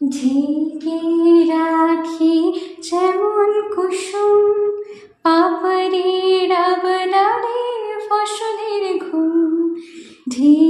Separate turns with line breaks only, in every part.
ঢেকে রাখি যেমন কুসুম পাপড়ি ডাবডারে ফসলের ঘুম। ঢেকে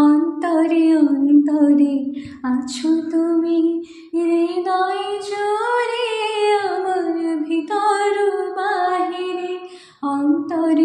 অন্তরে অন্তরে আছো তুমি হৃদয়